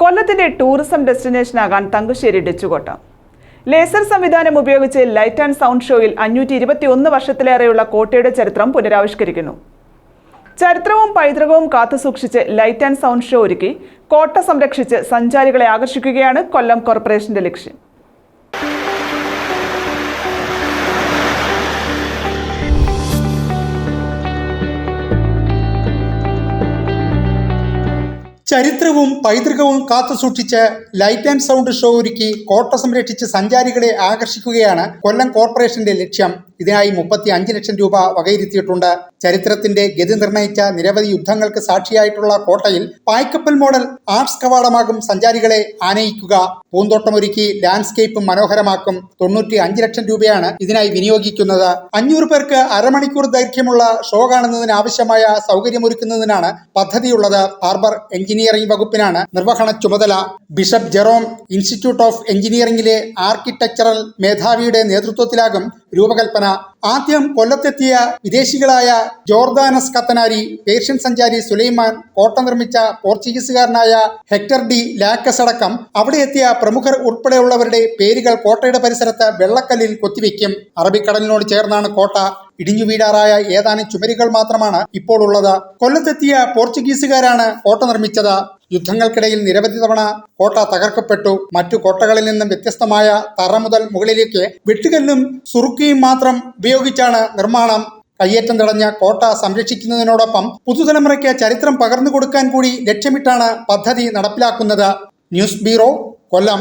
കൊല്ലത്തിന്റെ ടൂറിസം ഡെസ്റ്റിനേഷനാകാൻ തങ്കശ്ശേരി ഡച്ചുകോട്ട. ലേസർ സംവിധാനം ഉപയോഗിച്ച് ലൈറ്റ് ആൻഡ് സൗണ്ട് ഷോയിൽ അഞ്ഞൂറ്റി ഇരുപത്തി ഒന്ന് വർഷത്തിലേറെയുള്ള കോട്ടയുടെ ചരിത്രം പുനരാവിഷ്കരിക്കുന്നു. ചരിത്രവും പൈതൃകവും കാത്തുസൂക്ഷിച്ച് ലൈറ്റ് ആൻഡ് സൗണ്ട് ഷോ ഒരുക്കി കോട്ട സംരക്ഷിച്ച് സഞ്ചാരികളെ ആകർഷിക്കുകയാണ് കൊല്ലം കോർപ്പറേഷന്റെ ലക്ഷ്യം. ചരിത്രവും പൈതൃകവും കാത്തുസൂക്ഷിച്ച് ലൈറ്റ് ആൻഡ് സൗണ്ട് ഷോ ഒരുക്കി കോട്ട സംരക്ഷിച്ച് സഞ്ചാരികളെ ആകർഷിക്കുകയാണ് കൊല്ലം കോർപ്പറേഷന്റെ ലക്ഷ്യം. ഇതിനായി മുപ്പത്തി അഞ്ച് ലക്ഷം രൂപ വകയിരുത്തിയിട്ടുണ്ട്. ചരിത്രത്തിന്റെ ഗതി നിർണയിച്ച നിരവധി യുദ്ധങ്ങൾക്ക് സാക്ഷിയായിട്ടുള്ള കോട്ടയിൽ പായ്ക്കപ്പൽ മോഡൽ ആർട്സ് കവാടമാകും സഞ്ചാരികളെ ആനയിക്കുക. പൂന്തോട്ടമൊരുക്കി ലാൻഡ്സ്കേപ്പ് മനോഹരമാക്കും. തൊണ്ണൂറ്റി അഞ്ച് ലക്ഷം രൂപയാണ് ഇതിനായി വിനിയോഗിക്കുന്നത്. അഞ്ഞൂറ് പേർക്ക് അരമണിക്കൂർ ദൈർഘ്യമുള്ള ഷോ കാണുന്നതിന് ആവശ്യമായ സൗകര്യമൊരുക്കുന്നതിനാണ് പദ്ധതിയുള്ളത്. ഹാർബർ എഞ്ചിനീയറിംഗ് വകുപ്പിനാണ് നിർവഹണ ചുമതല. ബിഷപ്പ് ജെറോം ഇൻസ്റ്റിറ്റ്യൂട്ട് ഓഫ് എഞ്ചിനീയറിംഗിലെ ആർക്കിടെക്ചറൽ മേധാവിയുടെ നേതൃത്വത്തിലാകും രൂപകൽപ്പന. ആദ്യം കൊല്ലത്തെത്തിയ വിദേശികളായ ജോർദാനസ് കത്തനാരി പേർഷ്യൻ സഞ്ചാരി സുലൈമാൻ കോട്ട നിർമ്മിച്ച പോർച്ചുഗീസുകാരനായ ഹെക്ടർ ഡി ലാക്കസ് അടക്കം അവിടെ എത്തിയ പ്രമുഖർ ഉൾപ്പെടെയുള്ളവരുടെ പേരുകൾ കോട്ടയുടെ പരിസരത്ത് വെള്ളക്കല്ലിൽ കൊത്തിവെക്കും അറബിക്കടലിനോട് ചേർന്നാണ് കോട്ട. ഇടിഞ്ഞു വീടാറായ ഏതാനും ചുമരുകൾ മാത്രമാണ് ഇപ്പോൾ ഉള്ളത്. കൊല്ലത്തെത്തിയ പോർച്ചുഗീസുകാരാണ് കോട്ട നിർമ്മിച്ചത്. യുദ്ധങ്ങൾക്കിടയിൽ നിരവധി തവണ കോട്ട തകർക്കപ്പെട്ടു. മറ്റു കോട്ടകളിൽ നിന്നും വ്യത്യസ്തമായ തറ മുതൽ മുകളിലേക്ക് വെട്ടുകല്ലും സുറുക്കിയും മാത്രം ഉപയോഗിച്ചാണ് നിർമ്മാണം. കയ്യേറ്റം തടഞ്ഞ കോട്ട സംരക്ഷിക്കുന്നതിനോടൊപ്പം പുതുതലമുറയ്ക്ക് ചരിത്രം പകർന്നു കൊടുക്കാൻ കൂടി ലക്ഷ്യമിട്ടാണ് പദ്ധതി നടപ്പിലാക്കുന്നത്. News bureau Kollam.